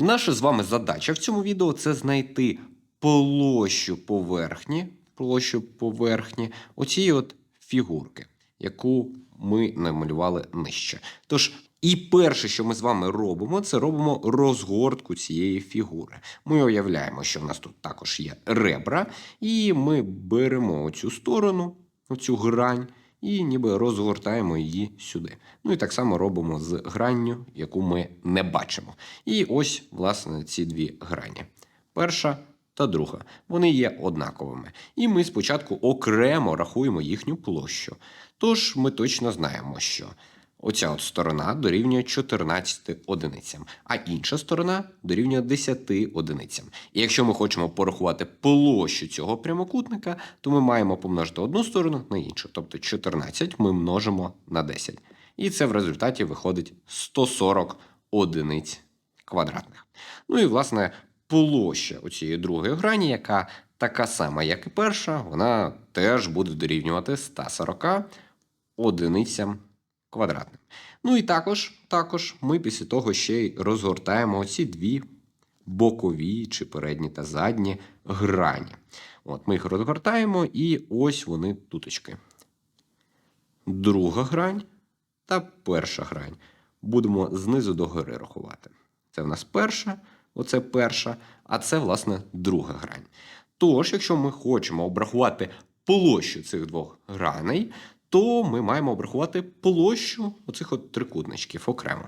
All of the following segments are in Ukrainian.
Наша з вами задача в цьому відео це знайти площу поверхні, площу поверхні оцієї от фігурки, яку ми намалювали нижче. Тож, і перше, що ми з вами робимо, це робимо розгортку цієї фігури. Ми уявляємо, що в нас тут також є ребра, і ми беремо оцю сторону, оцю грань, і ніби розгортаємо її сюди. Ну і так само робимо з гранню, яку ми не бачимо. І ось, власне, ці дві грані. Перша та друга. Вони є однаковими. І ми спочатку окремо рахуємо їхню площу. Тож ми точно знаємо, що оця от сторона дорівнює 14 одиницям, а інша сторона дорівнює 10 одиницям. І якщо ми хочемо порахувати площу цього прямокутника, то ми маємо помножити одну сторону на іншу. Тобто 14 ми множимо на 10. І це в результаті виходить 140 одиниць квадратних. Ну і власне площа оцієї другої грані, яка така сама, як і перша, вона теж буде дорівнювати 140 одиницям квадратним. Ну і також, також ми після того ще й розгортаємо ці дві бокові чи передні та задні грані. От ми їх розгортаємо, і ось вони туточки. Друга грань та перша грань. Будемо знизу до гори рахувати. Це в нас перша, оце перша, а це, власне, друга грань. Тож, якщо ми хочемо обрахувати площу цих двох граней, то ми маємо обрахувати площу оцих от трикутничків окремо.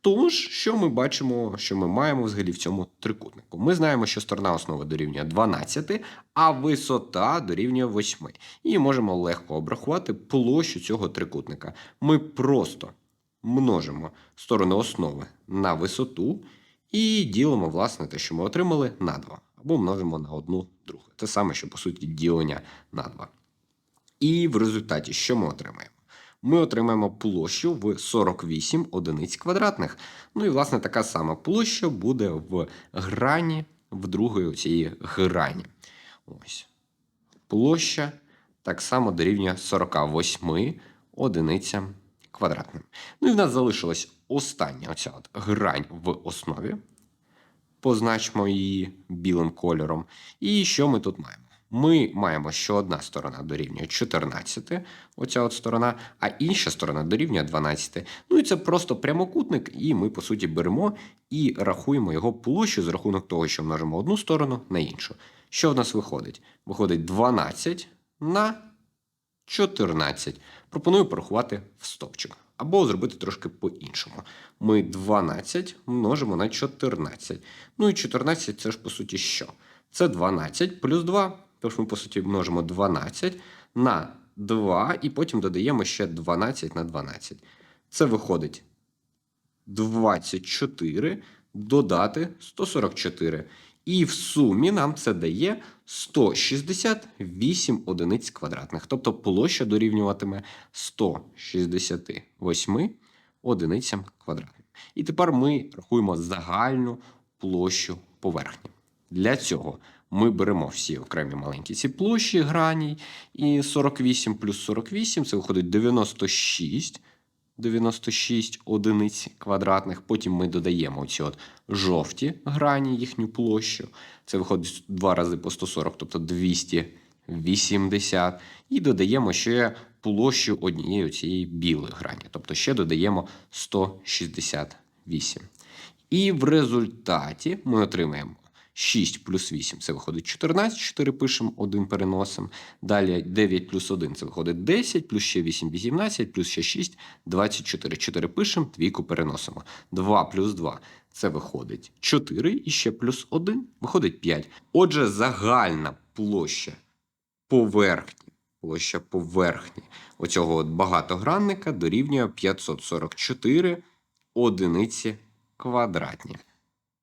Тож, що ми бачимо, що ми маємо взагалі в цьому трикутнику? Ми знаємо, що сторона основи дорівнює 12, а висота дорівнює 8. І можемо легко обрахувати площу цього трикутника. Ми просто множимо сторони основи на висоту і ділимо, власне, те, що ми отримали, на 2. Або множимо на одну другу. Те саме, що по суті ділення на 2. І в результаті що ми отримаємо? Ми отримаємо площу в 48 одиниць квадратних. Ну і, власне, така сама площа буде в грані, в другої цієї грані. Ось. Площа так само дорівнює 48 одиницям квадратним. Ну і в нас залишилась остання оця от грань в основі. Позначимо її білим кольором. І що ми тут маємо? Ми маємо, що одна сторона дорівнює 14, оця от сторона, а інша сторона дорівнює 12. Ну і це просто прямокутник, і ми, по суті, беремо і рахуємо його площу з рахунок того, що множимо одну сторону на іншу. Що в нас виходить? Виходить 12 на 14. Пропоную порахувати в стопчик. Або зробити трошки по-іншому. Ми 12 множимо на 14. Ну і 14 це ж по суті що? Це 12 плюс 2. Тож ми, по суті, множимо 12 на 2 і потім додаємо ще 12 на 12. Це виходить 24 додати 144. І в сумі нам це дає 168 одиниць квадратних. Тобто площа дорівнюватиме 168 одиницям квадратним. І тепер ми рахуємо загальну площу поверхні. Для цього ми беремо всі окремі маленькі ці площі граній, і 48 плюс 48 це виходить 96. 96 одиниць квадратних. Потім ми додаємо ці от жовті грані, їхню площу. Це виходить 2 рази по 140, тобто 280. І додаємо ще площу однієї цієї білої грані. Тобто ще додаємо 168. І в результаті ми отримаємо 6 плюс 8 це виходить 14, 4 пишемо, 1 переносимо. Далі 9 плюс 1 це виходить 10, плюс ще 8 18, плюс ще 6 24. 4 пишемо, двійку переносимо. 2 плюс 2 це виходить 4, і ще плюс 1 виходить 5. Отже, загальна площа поверхні, площа поверхні оцього от багатогранника дорівнює 544 одиниці квадратні.